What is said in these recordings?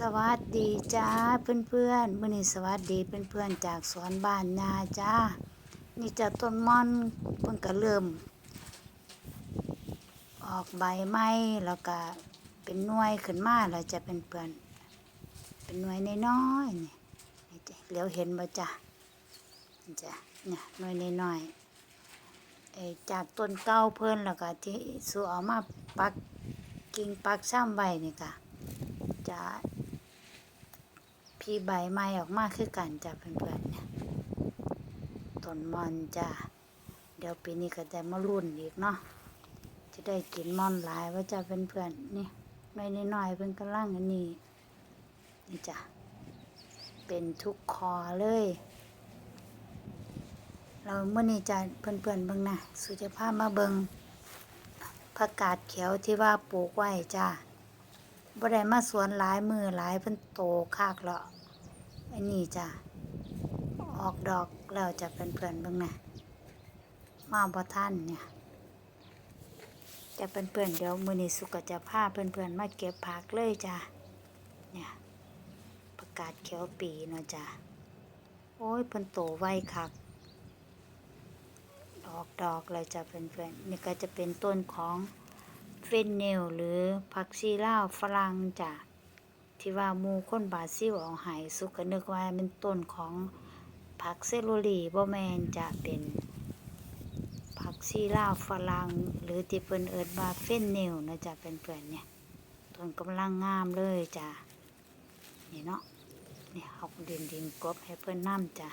สวัสดีจ้าเพื่อนเพื่อนมื่อนี้สวัสดีเพื่อนเพื่อนจากสวนบ้านนาจ้า นี่จะต้นม่อนเพิ่งก็เริ่ม ออกใบไม้แล้วก็เป็นหน่วยขึ้นมาแล้วจะเป็นเพื่อน เป็นหน่วยน้อยๆนี่นี่จ้เหลียวเห็นบ่จ้ะนี่จ้ะเนี่ยหน่วยน้อยๆไอ้จากต้นเก้าเพิ่อนแล้วก็ที่สู่เอามาปักกิ่งปักซ้ำใบนี่ค่ะจะ พี่ใบไม้ออกมาคือกันจ้ะเพื่อนๆเนี่ยต้นมอนจ้ะเดี๋ยวปีนี้ก็จะมารุ่นอีกเนาะจะได้กินมอนหลายว่าจะเพื่อนๆนี่ไม่น้อยเพิ่นกำลังอันนี้นี่จ้ะเป็นทุกคอเลย เราเมื่อนี้จะเพื่อนๆเบิ่งนะสุจะพามาเบิ่งผักกาดเขียวที่ว่าปลูกไว้จ้าบ่ได้มาสวนหลายมือหลายเพิ่นโตคักแล้ว อันนี้จ้ะออกดอกแล้วจะเป็นเพื่อนเบิ่งนะมาบ่ทันเนี่ย จะเป็นเพื่อนเดี๋ยวมือนี้สุกจะพาเพื่อนๆมาเก็บผักเลยจ้ะเนี่ยประกาศเขียวปีเนาะจ้ะโอ้ยเพิ่นโตไวคักออกดอกแล้วจะเป็นเพื่อนนี่ก็จะเป็นต้นของเฟนเนลหรือผักชีลาวฝรั่งจ้ะ ที่ว่ามูคนบาซิลเอาหายสุกนึกว่าเป็นต้นของผักเซโลลีบ่แมนจะเป็นผักชีลาวฝรั่งหรือที่เพิ่นเอิ้นว่าเฟนเนลนะจะเป็นเพื่อนเนี่ยต้นกำลังงามเลยจ้ะนี่เนาะนี่เอาดินดินกบให้เพิ่อนน้ำจ้ะ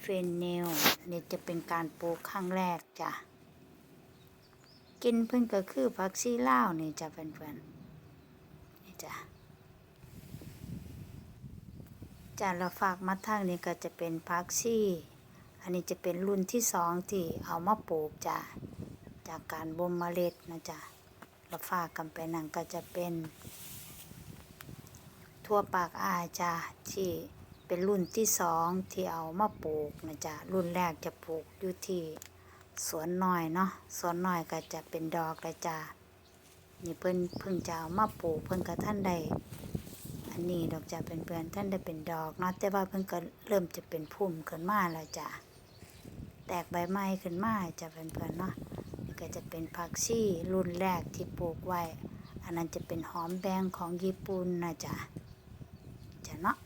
เฟนเนลเนี่ยจะเป็นการปลูกครั้งแรกจ้ะกินเพิ่นก็คือผักชีลาวนี่จ้ะเพื่อนๆนี่จ้ะ จ้ะเราฝากมาทางนี้ก็จะเป็นผักชีอันนี้จะเป็นรุ่นที่สองที่เอามาปลูกจ้ะจากการบ่มเมล็ดนะจ้ะเราฝากกันไปนั่นก็จะเป็น ทั่วปากอาจ้ะที่เป็นรุ่นที่สองที่เอามาปลูกนะจ้ะรุ่นแรกจะปลูกอยู่ที่สวนน้อยเนาะสวนน้อยก็จะเป็นดอกเลยจ้านี่เพิ่นเพิ่งจะเอามาปลูกเพิ่นก็ท่านได้ อันนี้ดอกจะเป็นเพื่อนท่านได้เป็นดอกเนาะแต่ว่าเพิ่นก็เริ่มจะเป็นพุ่มขึ้นมาแล้วจ้าแตกใบไม้ขึ้นมาจะเป็นเพื่อนเนาะนี่ก็จะเป็นผักชีรุ่นแรกที่ปลูกไว้ อันนั้นจะเป็นหอมแดงของญี่ปุ่นนะจ้ะจ้ะเนาะ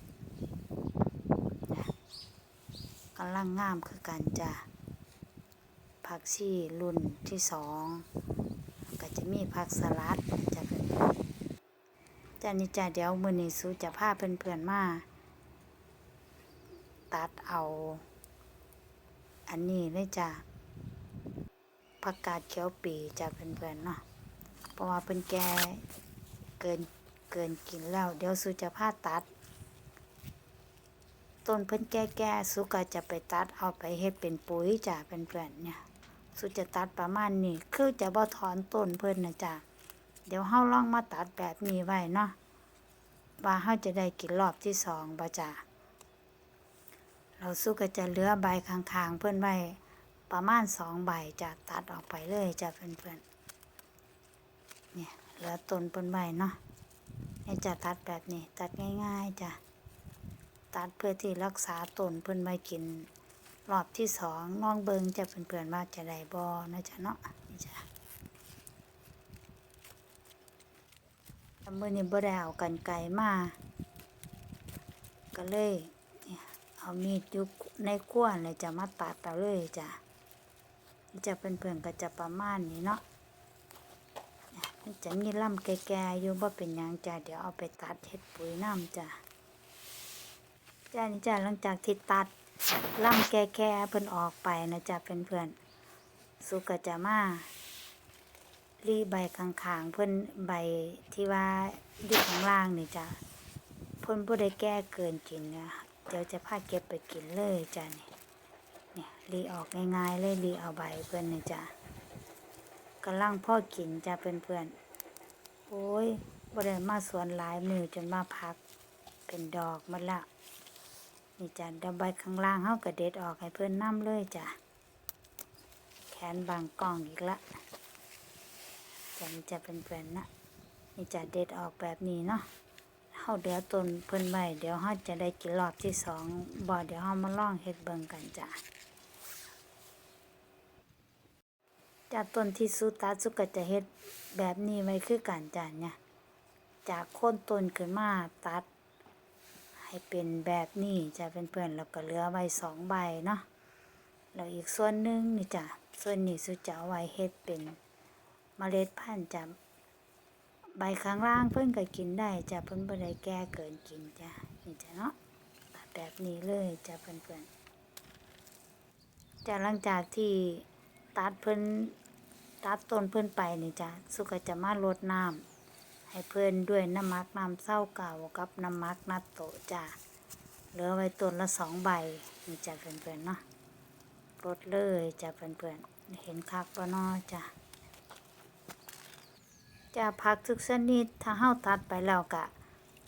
กำลังงามคือกันจ้ะผักชีรุ่นที่สองก็จะมีผักสลัดจะเป็น จานิจาเดี๋ยวมือนี้สูจะพาเพื่อนๆมาตัดเอา อันนี้เลยจ้ะผักกาดเขียวปีจะเพื่อนๆเนาะเพราะว่าเป็นแกเกินเกินกินแล้ว เดี๋ยวสูจะพาตัด ต้นเพิ่นแก่ๆสุก็จะไปตัดเอาไปเฮ็ดเป็นปุ๋ยจ้ะเพื่อนๆเนี่ยสุจะตัดประมาณนี้คือจะบ่ถอนต้นเพิ่นนะจ๊ะ เดี๋ยวเฮาลองมาตัดแบบนี้ไว้เนาะว่าเฮาจะได้กินรอบที่สองบ่จ้ะเราสู้ก็จะเหลือใบข้างๆเพิ่อนไว้ประมาณสองใบจะตัดออกไปเลยจ้ะเพื่อนๆเนี่ยเหลือต้นเพิ่อนไว้เนาะนี่จะตัดแบบนี้ตัดง่ายๆจ้ะตัดเพื่อที่รักษาต้นเพิ่อนไว้กินรอบที่สองน้องเบิงจะเพื่อนๆว่าจะได้บอนะจ๊ะเนาะ นี่มือนี้บ่ได้เอากันไก่มา ก็เลยเนี่ยเอามีดอยุกในขั้วเลยจะมาตัดเอาเลยจ้ะนี่จะเพื่อนก็จะประมาณนี้เนาะมันจะมีลำแก่ๆอยู่บ่าเป็นยังจ้ะเดี๋ยวเอาไปตัดเฮ็ดปุ๋ยน้ำจ้ะจ้านี่จ้ะหลังจากที่ตัดล่ำแก่แค่เพิ่นออกไปนะจ๊ะเพื่อนๆสุกจะมา รีใบข้างๆเพิ่นใบที่ว่าอยู่ข้างล่างนี่จ้ะเพิ่นบ่ได้แก้เกินกินเนี่ยเดี๋ยวจะพาเก็บไปกินเลยจ้ะนี่เนี่ยรีออกง่ายๆเลยรีเอาใบเพิ่อนนี่จ้ะกำลังพ่อกินจ้ะเพื่อนๆโอ้ยบ่ได้มาสวนหลายมือจนมาพักเป็นดอกมดละนี่จ้ะดำใบข้างล่างเขากระเด็ดออกให้เพื่อนน้ำเลยจ้ะแขนบางกล้องอีกละ จะนี่จะเป็นเพื่อนนะนี่จะเด็ดออกแบบนี้เนาะเฮาเดี๋ยวต้นเพิ่นไว้เดี๋ยวเฮาจะได้กินรอบที่สองบ่เดี๋ยวเฮามาลองเฮ็ดเบิ่งกันจ้ะจากต้นที่สุดตาสุก็จะเฮ็ดแบบนี้ไว้คือกันจ้ะเนี่ยจากโคนต้นขึ้นมาตัด ให้เป็นแบบนี้จะเป็นเพื่อนแล้วก็เหลือไว้สองใบเนาะแล้วอีกส่วนหนึ่งนี่จ้ะส่วนนี้สุจะเอาไว้เฮ็ดเป็น เมล็ดพันธุ์จ้ะใบข้างล่างเพิ่นก็กินได้จ้ะเพิ่นบ่ได้แก่เกินกินจ้ะนี่จ้ะเนาะแบบนี้เลยจ้ะเพื่อนๆจ้ะหลังจากที่ตัดเพิ่นตัดต้นเพิ่นไปนี่จ้ะสุก็จะมารดน้ำให้เพื่อนด้วยน้ำมักน้ำเศร้าเก่ากับน้ำมักนัดโตจ้ะเหลือไว้ต้นละสองใบนี่จ้ะเพื่อนๆเนาะรดเลยจ้ะเพื่อนๆเห็นคักปะเนาะจ้ะ จะพักทุกชนิดถ้าเฮาตัดไปแล้วกะ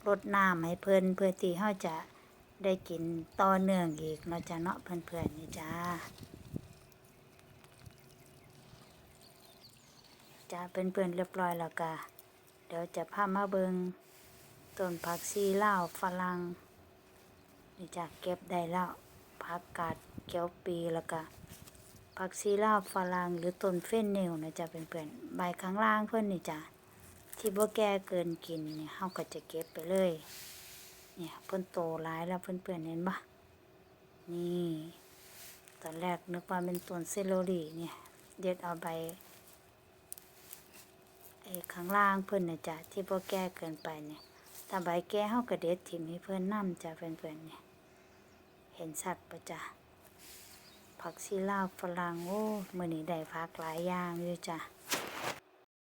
รดน้ำให้เพื่นเพื่อที่เฮาจะได้กินต่อเนื่องอีกเนาะจ้ะเนาะเพื่อนๆนี่จ้าจ้าเพื่อนๆเรียบร้อยแล้วกะเดี๋ยวจะพามาเบิงต้นผักซีลาฝรั่งนี่จะเก็บได้แล้วผักกาดเขียวปีแล้วก็ ผักซีลาฝรั่งหรือต้นเฟ้นเนลนะจะเป็นเพื่อนๆใบข้างล่างเพื่อนนี่จ้ะที่บ่แก่เกินกินเนี่ยเฮาก็จะเก็บไปเลย เนี่ยเพิ่นโตหลายแล้วเพื่อนๆเห็นปะนี่ตอนแรกนึกว่าเป็นต้นเซโลรี่เนี่ยเด็ดเอาใบไอ้ข้างล่างเพิ่อนน่ะจ้ะที่บ่แก่เกินไปเนี่ยถ้าใบแก่เฮาก็เด็ดถิ่มให้เพิ่อนนำจ้ะเพิ่นๆเนี่ยเห็นชัดปะจ้ะ ผักชีลาวฝรั่งโอ้มื้อนี้ได้ผักหลายอย่างอยู่จ้ะ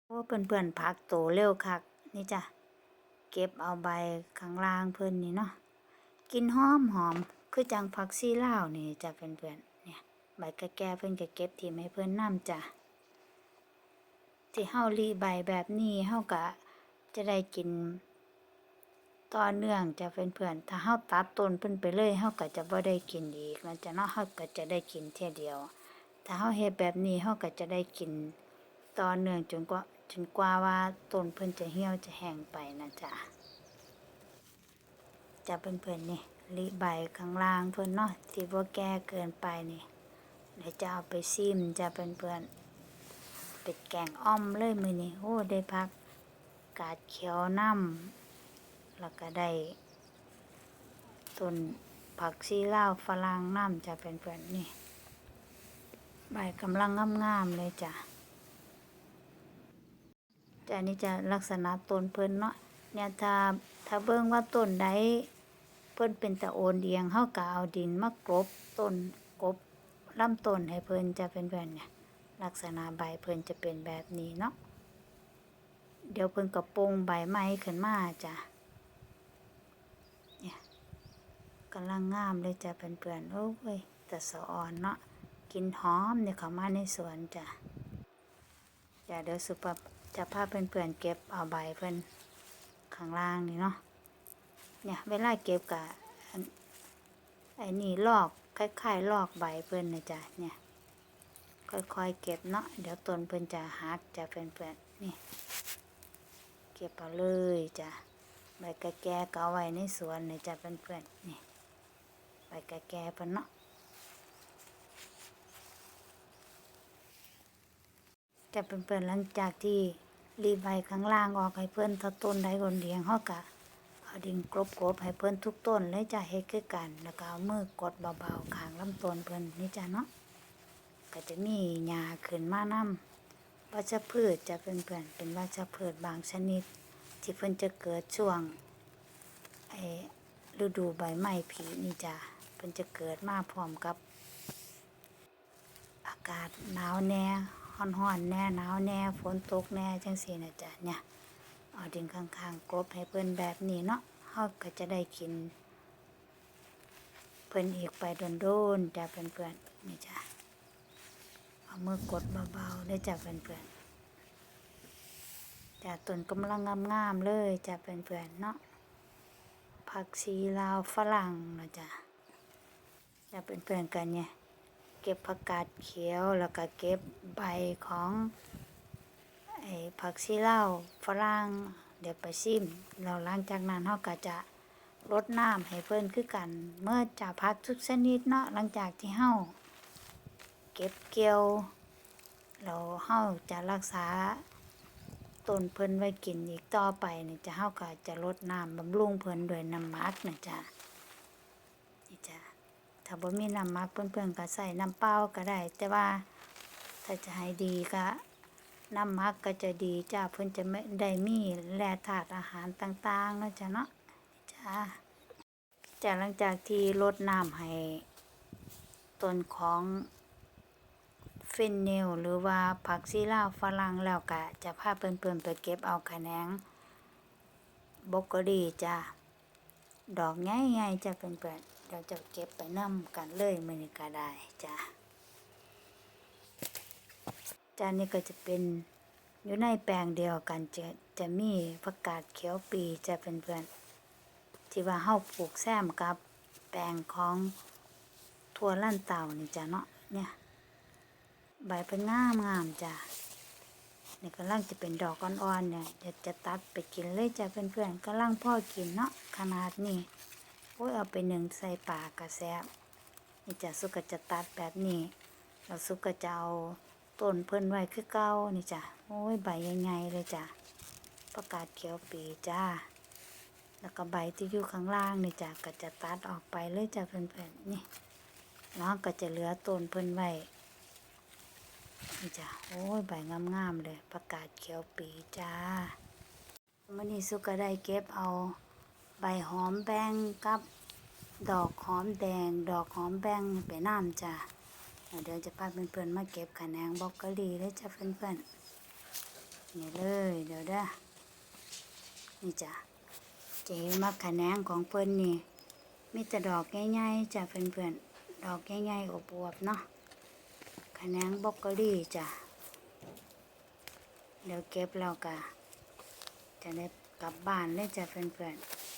โอ้เพิ่อนๆผักโตเร็วคักนี่จ้ะเก็บเอาใบข้างล่างเพิ่นนี่เนาะกินหอมหอมคือจังผักชีลาวนี่จ้ะเพิ่อนๆเนี่ยใบแก่ๆเพิ่นก็เก็บถิ่มให้เพิ่นนำจ้ะที่เฮารีใบแบบนี้เฮาก็จะได้กิน ต่อเนื่องจะเป็นเพื่อนถ้าเฮาตัดต้นเพิ่นไปเลยเฮาก็จะบ่ได้กินอีกนจะเนาะเฮาก็จะได้กินเท่ยเดียว ถ้าเฮาเฮ็ดแบบนี้เฮาก็จะได้กินต่อเนื่องจนกว่าจนกว่าว่าต้นเพิ่นจะเหี่ยวจะแห้งไปนะจ๊ะจะเป็นเพื่อนๆนี่รีใบข้างล่างเพิ่นเนาะที่บ่แก่เกินไปนี่เดี๋ยวจะเอาไปซิมจะเป็นเพื่อนๆเป็ดแกงอ้อมเลยมือนี้โอ้ได้พักกาดเขียวน้ำ แล้วก็ได้ต้นผักชีลาวฝรั่งน้ำจะเป็นเพื่อนๆนี่ ใบกำลังงามๆเลยจ้ะจ้ะนี่จะลักษณะต้นเพิ่นเนาะเนี่ยถ้าถ้าเบิ่งว่าต้นใดเพิ่นเป็นตะโอนเดียงเฮาก็เอาดินมากรบต้นกบลำต้นให้เพิ่นจะเป็นเพื่อนๆเนี่ยลักษณะใบเพิ่นจะเป็นแบบนี้เนาะเดี๋ยวเพิ่นก็โปรงใบไม้ขึ้นมาจ้ะ เนี่ย กำลังงามเลยจ้ะเพื่อนๆโอ้ยแต่สะอ่อนเนาะกินหอมเนี่ยเข้ามาในสวนจ้ะจ้ะเดี๋ยวสุภาพจะพาเพื่อนๆเก็บเอาใบเพิ่นข้างล่างนี่เนาะเนี่ยเวลาเก็บกะอันไอ้นี่ลอกคล้ายๆลอกใบเพิ่นนะจ้ะเนี่ยค่อยๆเก็บเนาะเดี๋ยวต้นเพิ่นจะหักจะเพื่อนๆนี่เก็บเอาเลยจ้ะใบกะแก่ก็เอาไว้ในสวนนี่จ้ะเพื่อนๆนี่ ใบกะแก่เพิ่นเนาะจะเพื่อนๆหลังจากที่รีใบข้างล่างออกให้เพื่อนถ้าต้นใดคนเลี้ยงเฮาก็เอาดินกลบๆให้เพื่อนทุกต้นเลยจ้ะเฮ็ดคือกัน แล้วก็เอามือกดเบาๆข้างลำต้นเพิ่อนนี่จ้ะเนาะก็จะมีหญ้าขึ้นมานำวัชพืชจะเป็นเพื่อนเป็นวัชพืชบางชนิด ที่เพิ่อนจะเกิดช่วงไอ้ฤดูใบไม้ผลินี่จ้ะ เพิ่นจะเกิดมาพร้อมกับ อากาศหนาวแน่ร้อนๆแน่หนาวแน่ฝนตกแน่จังซี่นะจ๊ะเนี่ยเอาดินข้างๆกลบให้เพิ่นแบบนี้เนาะเฮาก็จะได้กิน เพิ่นอีกไปโดนๆจ้ะเพื่อนๆนี่จ้ะเอามือกดเบาๆได้จ้ะเพื่อนๆจ้ะต้นกำลังงามๆเลยจ้ะเพื่อนๆเนาะผักชีลาวฝรั่งนะจ้ะ จ้ะเป็นเพื่อนกันเนี่ยเก็บผักกาดเขียวแล้วก็เก็บใบของไอ้ผักชีเล่าฝรั่งเดี๋ยวไปซิมแล้วหลังจากนั้นเฮาก็จะรดน้ำให้เพิ่นคือกัน เมื่อจะพักทุกชนิดเนาะหลังจากที่เฮาเก็บเกี่ยวแล้วเฮาจะรักษาต้นเพิ่นไว้กินอีกต่อไปนี่จะเฮาก็จะรดน้ำบำรุงเพิ่นด้วยน้ำมักนะจ๊ะนี่จ้ะ ถ้าบ่มีน้ำมักเพิ่อนๆก็ใส่น้ำเปล่าก็ได้ แต่ว่าถ้าจะให้ดีก็น้ำมักก็จะดีจ้ะเพิ่อนจะไม่ได้มีแร่ธาตุอาหารต่างๆนะจ้ะเนาะจ้ะจากหลังจากที่รดน้ำให้ต้นของเฟนเนลหรือว่าผักซีลาวฝรั่งแล้วก็จะพาเพิ่อนๆไปเก็บเอาแขนงบรอกโคลีจ้ะดอกใหญ่ๆจะเป็นเปิด เดี๋ยวจะเก็บไปนำกันเลยมือนี้ก็ได้จ้ะจานนี้ก็จะเป็นอยู่ในแปลงเดียวกันจะจะมีผักกาดเขียวปีจะเป็นเพื่อนที่ว่าเฮาปลูกแซมกับแปลงของทั่วลั่นเต่านี่จ้ะเนาะเนี่ยใบเป็นงามงามจ้ะนี่กำลังจะเป็นดอกอ่อนๆเนี่ยเดี๋ยวจะตัดไปกินเลยจ้ะเพื่อนๆกำลังพ่อกินเนาะขนาดนี้ โอ้ยเอาไปหนึ่งใส่ปากกระแซบนี่จะสุกก็จะตัดแบบนี้แล้วสุกก็จะเอาต้นเพิ่นไว้คือเก่านี่จ้ะโอ้ยใบใหญ่ๆเลยจ้ะประกาศเขียวปีจ้า แล้วก็ใบที่อยู่ข้างล่างนี่จ้ะก็จะตัดออกไปเลยจ้ะเพื่อนๆนี่แล้วก็จะเหลือต้นเพิ่นไว้นี่จ้ะโอ้ยใบงามๆเลย ประกาศเขียวปีจ้ามื่อนี้สุกก็ได้เก็บเอา ใบหอมแบงกับ ดอกหอมแดง ดอกหอมแบงไปน้ำจ้ะเดี๋ยวจะพาเพื่อนๆมาเก็บขะแนงบล็อกกะลีเลยจ้ะเพื่อนๆนี่เลยเดี๋ยวด้นี่จ้ะจะเห็นว่าขะแนงของเพิ่อนนี่มีแต่ดอกใหญ่ๆจ้ะเพื่อนๆดอกใหญ่ๆอบอวบๆเนาะขะแนงบล็อกโกลี่จ้ะเดี๋ยวเก็บแล้วก็จะได้กลับบ้านเลยจ้ะเพื่อนๆ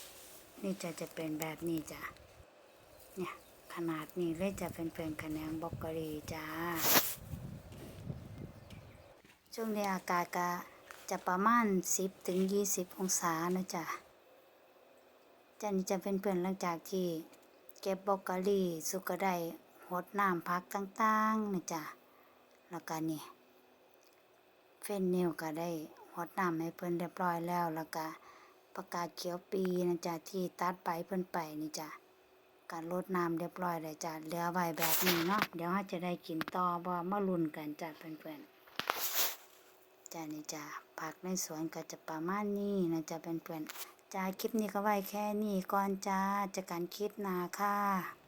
นี่จะจะเป็นแบบนี้จ้ะ เนี่ยขนาดนี้เลยจะเป็นเพื่อนๆขนงบล็อกโกลี่จ้า ช่วงนี้อากาศก็จะประมาณ 10ถึง20 องศานะจ๊ะจ้ะนี่จะเป็นเพื่อนหลังจากที่เก็บบล็อกโกลี่สุกได้หดน้ำพักต่างๆนะจ๊ะแล้วก็นี่เฟนเนลก็ได้หดน้ำให้เพิ่นเรียบร้อยแล้วแล้วก็ ประกาศเขียวปีนะจ๊ะที่ตัดไปเพิ่นไปนี่จ้ะการลดน้ำเรียบร้อยเลยจ้ะเหลือไว้แบบนี้เนาะเดี๋ยวเราจะได้กินต่อบ่มาลุ้นกันจ้ะเพื่อนๆจ้ะนี่จ้ะผักในสวนก็จะประมาณนี้นะจ๊ะเพื่อนๆจ้าคลิปนี้ก็ไว้แค่นี้ก่อนจ้าจะการคลิปหน้าค่ะ